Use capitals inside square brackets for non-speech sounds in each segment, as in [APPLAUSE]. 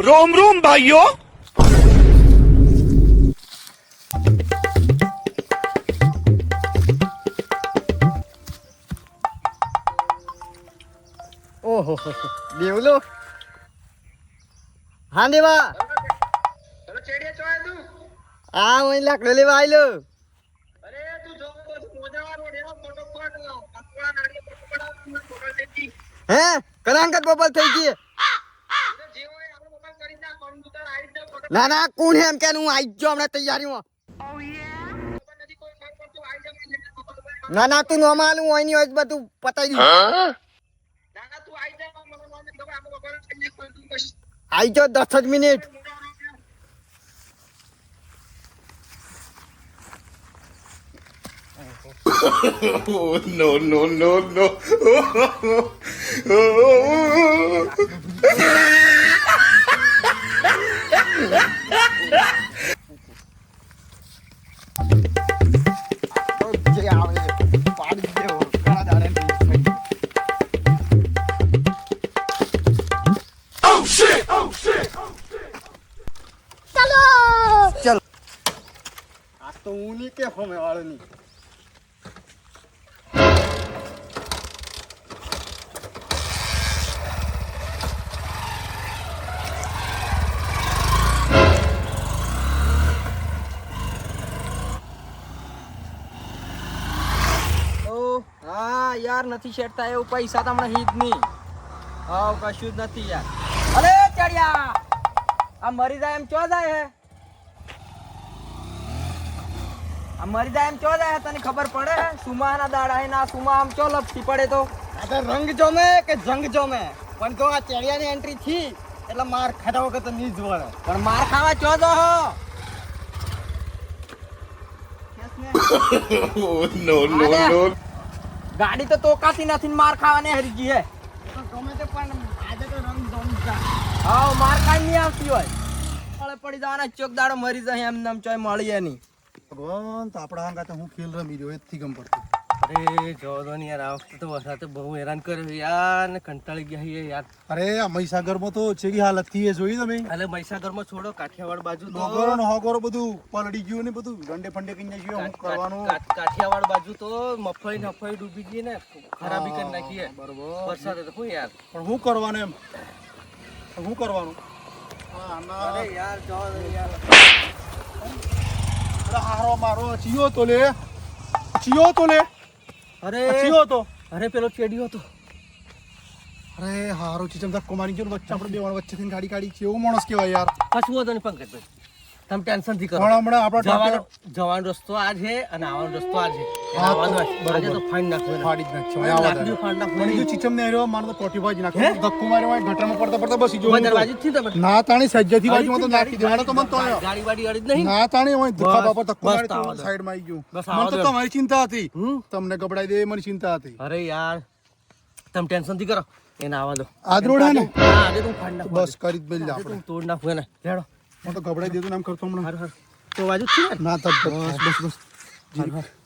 રોમ રોમ ભાઈઓ. ઓહો દેવલો હા. દેવા. હા, હું લાકડો લેવા હે કલાંકત બબલ થઈ ગયે ના ના, કોણ એમ કે હું આવી ગયો હમણાં તૈયારીમાં? ના ના, તું નો માલું હોયની હોય બધું પતાવી દીધું આવી જાઓ દસ જ minute. No no no no. [LAUGHS] તો હું નહીં કે હમે વાળો નહીં હા નથી શેરતા એવું પૈસા તમને હિત નહીં હાવ કશું જ નથી યાર. અરે ચડિયા! આ મરી જાય એમ ચો જાય હે? આ મરી જાય એમ ચો જાય હે? તને ખબર પડે હે? સુમાના દાડા હે ના સુમા આમ ચો લપસી પડે તો? આ રંગ જોમે કે જંગ જોમે? પણ જો આ ચેડિયાની એન્ટ્રી થી એટલે માર ખાધા વગર તો નહીં જ વળે પણ માર ખાવા ચો જો હો? [COUGHS] No no no. ગાડી તો તોકાતી નથી માર ખાવાને હરી ગઈ હે. તો ગમે તે પણ આજે તો રંગ જમતા હા માર ખાઈ નહીં આવતી હોય. અળે પડી જવાના ચોક દાડો મરી જાય એમ નામ ચોય મળીએ નહીં. ભગવાન તો આપણા હાંગાતે હું ખેલ રમી રહ્યો એથી ગમ પડતું. અરે દો ને યાર આ વખતે તો વરસાદે બહુ હેરાન કર્યો યાર ને કંટાળી ગયા છીએ યાર. અરે આ મહીસાગરમાં તો ચેવી હાલતથી એ જોઈ તમે? અલે મહીસાગરમાં છોડો કાઠિયાવાડ બાજુ ડોગરો ને હોગરો બધું પલડી ગયું ને બધું. ગંડે ફંડે કઈ જઈએ હું કરવાનું. કાઠિયાવાડ બાજુ તો મફળી નફળી ડૂબી ગઈ ને ખરાબી કરી નાખી હે. બરોબર. વરસાદ તો હું યાર. પણ હું કરવાનું એમ? શું કરવાનું? હા, અરે યાર જો યાર. હારો મારો ચિયો તો લે ચિયો તો લે અરે ચિયો હતો? અરે પેલો ચેડિયો હતો. અરે હારો ચીચમ ધક્કો મારી ગયો વચ્ચે આપણે બે વચ્ચેથી ગાડી કાઢી કેવો માણસ કેવાય યાર. કશું હતો ને પંકજભાઈ? તમે ટેન્શનથી કરો. હમણાં આપણો જવાનો રસ્તો આ છે અને આવવાનો રસ્તો આ છે. આજે તો ફાઈન નાખો ફાડી જ નાખો આવા લાકડીઓ ફાડી નાખવો મને જો ચીચમ ને રહ્યો મારે તો ટોટી ભાજી હે? ધક્કો માર્યો હોય ગટરમાં પડતા પડતા બસી જો દરવાજે થી તમે. ના તાણી સજ્જથી બાજુમાં તો નાખી દેવાનો તો મન તો ગાડી વાડી અડી જ નહીં? ના તાણી હોય ધક્કા બાપા ધક્કો માર્યો સાઈડ તો આવા આવી ગયો. મને તો તમારી ચિંતા હતી? તમને ગબડાઈ દે મને ચિંતા હતી. અરે યાર તમે ટેન્શનથી કરો. એને આવવા દો. રોડ હે ને? હા, આજે તો ફાડ નાખો બસ કરી જ બેલ આપણે. તોડ નાખો એને. લેડો હું તો ગબડાઈ દેતો ને એમ કરતો હમણાં. હાર હારું. તો બાજુ જ છે ના? તબ બસ બસ બસ.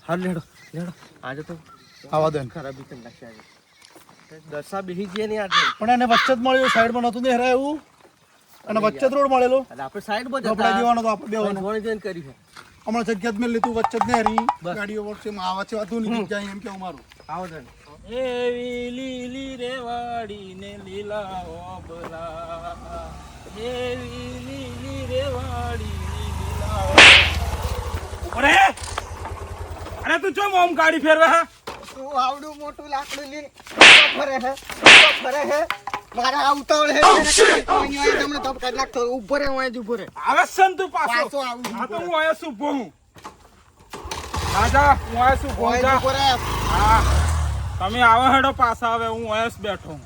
હારું લેડો લેડો. આજે તો આવા દે. ખરાબી કરી નાખી આજે દર્શા બેહી ગયા ને આજે પણ એને વચ્ચે જ મળ્યો સાઈડમાં નતું ને હેરાય એવું. અને વચ્ચે જ રોડ મળેલો. એટલે આપણે સાઈડ પર ગબડાઈ દેવાનો તો આપણે દેવાનો જોડે જોઈને કરી છે. હમણાં જગ્યા મેં લીધું વચ્ચે જ ને હરી બસ. ગાડીઓ વચ્ચે આવા છે વાતું નહીં જાય એમ કેવું મારું. આવો દે એવી લીલી રેવાડી ને લીલા ઓબલા. અરે! અરે તું ચો મોમ ગાડી ફેરવે હે? તું આવડું મોટું લાકડું લઈને ફરે હે ફરે હે. મારા ઉતાવળ હે કોઈની તમને ધપ કરી નાખતો ઊભો રે હું જ ઊભો રે. આવે છે તું પાછો? પાછો આવું છું હા તો હું આયા છું ભોંગ રાજા હું આયા છું ભોં હું. તમે આવો હેડો પાછા આવે હું આયસ બેઠો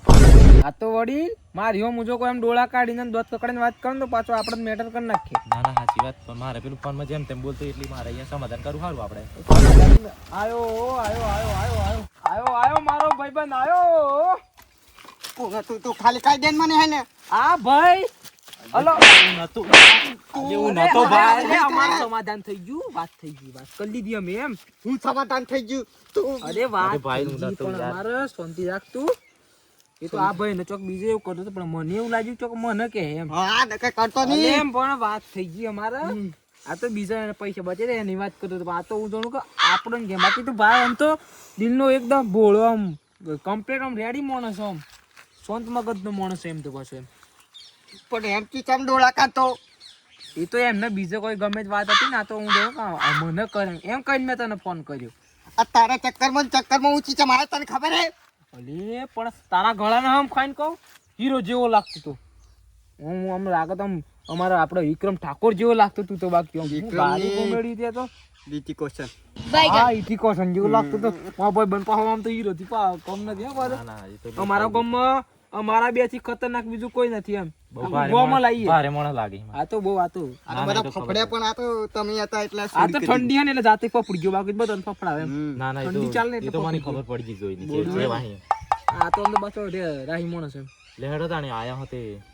આ તો વડી મારી મુજો કોઈ એમ ડોળા કાઢીને દોત પકડીને વાત કરું તો પાછો આપણે મેટર કરી નાખીએ. ના ના સાચી વાત. પણ મારે પેલું ફોનમાં જેમ તેમ બોલતો એટલી મારે અહીંયા સમાધાન કરું સારું આપણે. આયો આયો આયો આયો આયો. આયો આયો મારો ભાઈબંધ આયો. કોણ તું તું ખાલી કાઈ દેન મને હે ને. આ ભાઈ હલો. નતું એવું નતો ભાઈ. અમારું સમાધાન થઈ ગયું. વાત થઈ ગઈ વાત કરી લીધી અમે એમ. હું સમાધાન થઈ ગયું. તું અરે વાત ભાઈ, હું નતો યાર. અમારે શાંતિ રાખ તું. એ તો આ ભાઈ ને ચોક બીજે એવું કરતો પણ મને એવું લાગ્યું ચોક મને કે એમ. હા કઈ કરતો નહીં. એમ પણ વાત થઈ ગઈ અમારે. આ તો બીજા પૈસા બચે રહ્યા એની વાત કરતો હતો. આ તો હું જાણું કે આપણને કેમ? બાકી તો ભાઈ આમ તો દિલનો એકદમ ભોળો આમ કમ્પ્લેટ આમ રેડી માણસ આમ. શાંત મગજનો માણસ એમ તો પાછો એમ. પણ એમ કી ચમ ડોળા કાઢતો એ તો એમને બીજો કોઈ ગમે જ વાત હતી ને આ તો હું જોઉં કે મને કરે એમ કહીને મેં તને ફોન કર્યો. આ તારા ચક્કરમાં ચક્કરમાં ઊંચી ચમ આવે તને ખબર હે? અલે પણ તારા ગળાના આમ ખાઈને કહું હીરો જેવો લાગતો તો. હું આમ લાગત આમ અમારો આપણો વિક્રમ ઠાકોર જેવો લાગતો તું તો બાકી ગાડી કોમેડી ત્યાં તો? બીટી ક્વેશ્ચન હા ઈટી કોશન જેવું લાગતું તો. મારા ભાઈ બન પાછો આમ તો હીરો થી પા કમ નથી હે પાછો. ના ના અમારા ગામમાં અમારા બેથી ખતરનાક બીજું કોઈ નથી એમ. ના, ના, ને. ના ના ને રાહી હેડો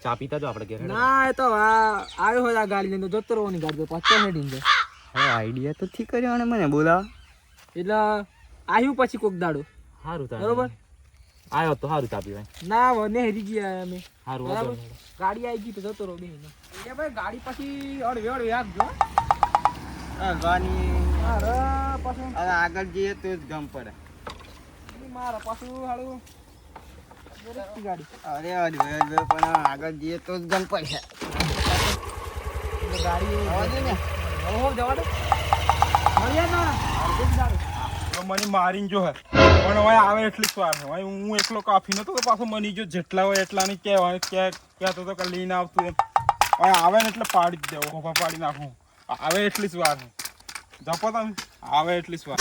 ચા પીતા જો આપડે ના એ તો આવ્યો હોય આ ગાડી લઈને જતો રહેવાની ગાડી તો પાછો જાય આઈડિયા તો. ઠીક કર્યો અને મને બોલાવ. એટલે આવ્યું પછી કોક દાડો. સારું બરોબર. આયો તો હારું ચા ભાઈ. ના ને હેરી ગયા અમે. હારું બરાબર? ગાડી આવી ગઈ તો જતો રહો બેહીને. એ ભાઈ ગાડી પછી અડવે અડવે આપજો હલવાની અરે પાછું. હવે આગળ જઈએ તો જ ગમ પડે. મારા પાછું ગાડી. અરે અડવે અડવે પણ આગળ જઈએ તો જ ગમ પડે. ગાડી જવા દે ને. જવા દે. મળ્યા ના મને મારીને જો હે. પણ હવે આવે એટલી જ વાર હવે હું એકલો કાફી નતો તો પાછો મની જો જેટલા હોય એટલાની કહેવાય કે કહેતો તો કે લઈને આવતું એમ. હવે આવે ને એટલે પાડી જ દેવો ખોફા પાડી નાખું. આવે એટલી જ વાર જપો તમે. આવે એટલી જ વાર.